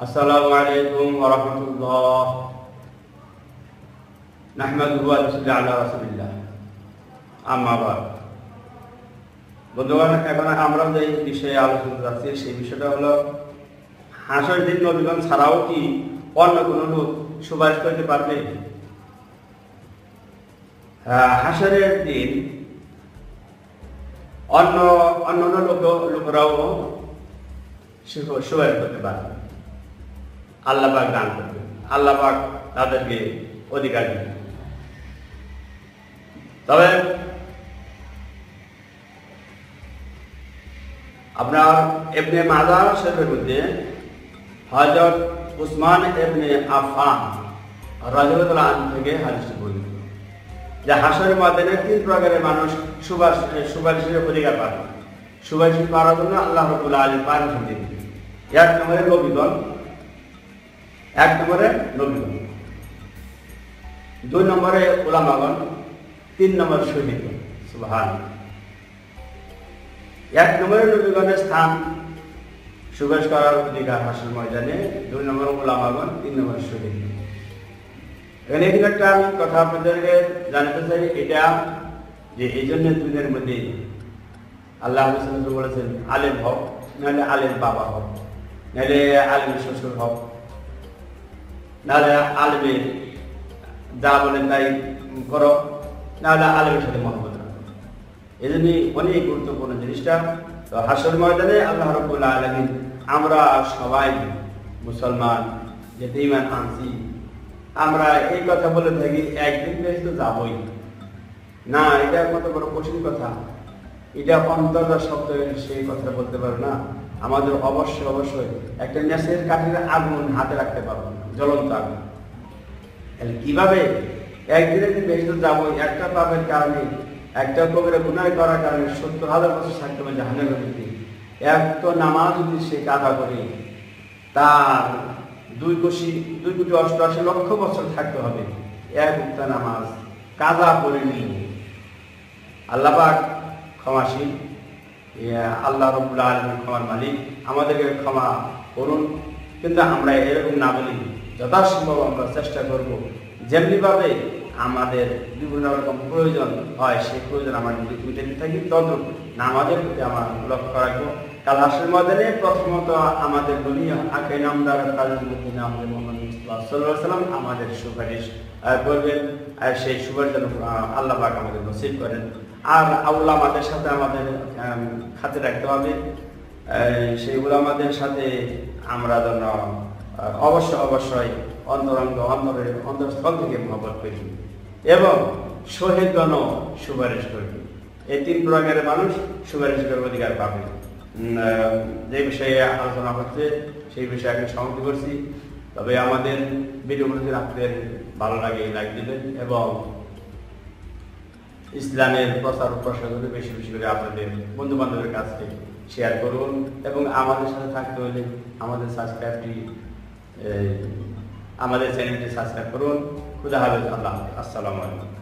السلام عليكم ورحمة الله نحمده ونصلي على رسول الله أما بعد বন্ধুগণ এখন আমরা যে বিষয়ে আলোচনা যাচ্ছি সেই বিষয়টা হলো হাঁসের দিন নবীগণ ছাড়াও কি অন্য কোনো লোক সুপারিশ করতে পারবে আহ, হাসরের দিন অন্য অন্য লোক, লোকরাও সু- সুপারিশ করতে পারবে আল্লাহবাক দান করবে। আল্লাহবাক তাদেরকে অধিকার দিবে। তবে আপনার এবনে মাজার শরীফের মধ্যে হজরত উসমান এবনে আফান রাজুল্লাহ আন থেকে হাদিসটি বর্ণিত। যে হাসরের মাধ্যমে তিন প্রকারের মানুষ সুবাস সুপারিশের অধিকার পাবে সুপারিশ পাওয়ার জন্য আল্লাহ আলী পারমিশন দিন এক নম্বরে নবীগণ, এক নম্বরে নবীগণ। দুই নম্বরে ওলামাগণ তিন নম্বর শহীদ সুবহান এক নম্বরে নবীগণের স্থান সুবেশ করার অধিকার হাসিল ময়দানে। দুই নম্বর ওলামাগণ তিন নম্বর শহীদ এখানে একটা আমি কথা আপনাদেরকে জানাতে চাই, এটা যে এই জন্য দুনিয়ার মধ্যে আল্লাহ বলেছেন, আলেম হক নাহলে আলেম বাবা হক নাহলে আলেম শ্বশুর হক নাহলে আলমে যা বলেন তাই করো, নাহলে আলমের সাথে মহব্বত রাখো। এই জন্যই অনেক গুরুত্বপূর্ণ জিনিসটা। তো ময়দানে আল্লাহ আলমিন, আমরা সবাই মুসলমান যেতে ইমান আনছি আমরা এই কথা বলে থাকি একদিন বেশ তো যাবই। না এটা কত বড় কঠিন কথা। এটা অন্তর শব্দ সেই কথা বলতে পারো না। আমাদের অবশ্যই অবশ্যই একটা নেশের কাঠির আগুন হাতে রাখতে পারব না, জ্বলন্ত আগুন। তাহলে কীভাবে? একদিনে দিন বেশি তো যাব একটা পাপের কারণে একটা কবিরে গুনায় করার কারণে সত্তর হাজার বছর থাকতে হবে জাহানের এক তো নামাজ যদি সে কাদা করে তার দুই কোটি দুই কোটি অষ্টআশি লক্ষ বছর থাকতে হবে। এক উক্তা নামাজ কাজা নিয়ে আল্লাহবাক ক্ষমাশীল। আল্লাহ রবুল্লা আলমের ক্ষমার মালিক। আমাদেরকে ক্ষমা করুন। কিন্তু আমরা এরকম না বলি, যথাসম্ভব আমরা চেষ্টা করব। যেমনিভাবে আমাদের বিভিন্ন রকম প্রয়োজন হয়, সেই প্রয়োজন আমার যদি থাকি তত নামাজের প্রতি আমার লক্ষ্য রাখব। কাল হাসের ময়দানে প্রথমত আমাদের বলি আখে নামদার মধ্যে আমাদের মোহাম্মদ মুস্তফা সাল্লাম আমাদের সুপারিশ করবেন। সেই সুপারিশ যেন আল্লাহ আমাদের নসিব করেন। আর আউলা আমাদের সাথে আমাদের আম, খাতে রাখতে হবে। এই, সেইগুলো আমাদের সাথে আমরা যেন অবশ্য অবশ্যই অন্তরঙ্গ অন্তরের অন্তরস্থল থেকে মহবত করি এবং শহীদগণ সুপারিশ করবে এই তিন প্রকারের মানুষ সুপারিশ করার অধিকার পাবে। যে বিষয়ে আলোচনা হচ্ছে, সেই বিষয়ে আমি সমাপ্তি করছি। তবে আমাদের ভিডিওগুলো যদি ভালো লাগে লাইক দিবেন এবং ইসলামের প্রচার ও প্রসার বেশি বেশি করে আপনাদের বন্ধু বান্ধবের কাছে শেয়ার করুন এবং আমাদের সাথে থাকতে হলে আমাদের সাবস্ক্রাইবটি আমাদের চ্যানেলটি সাবস্ক্রাইব করুন। খুদা হাফেজ, আল্লাহ। আসসালামু আলাইকুম।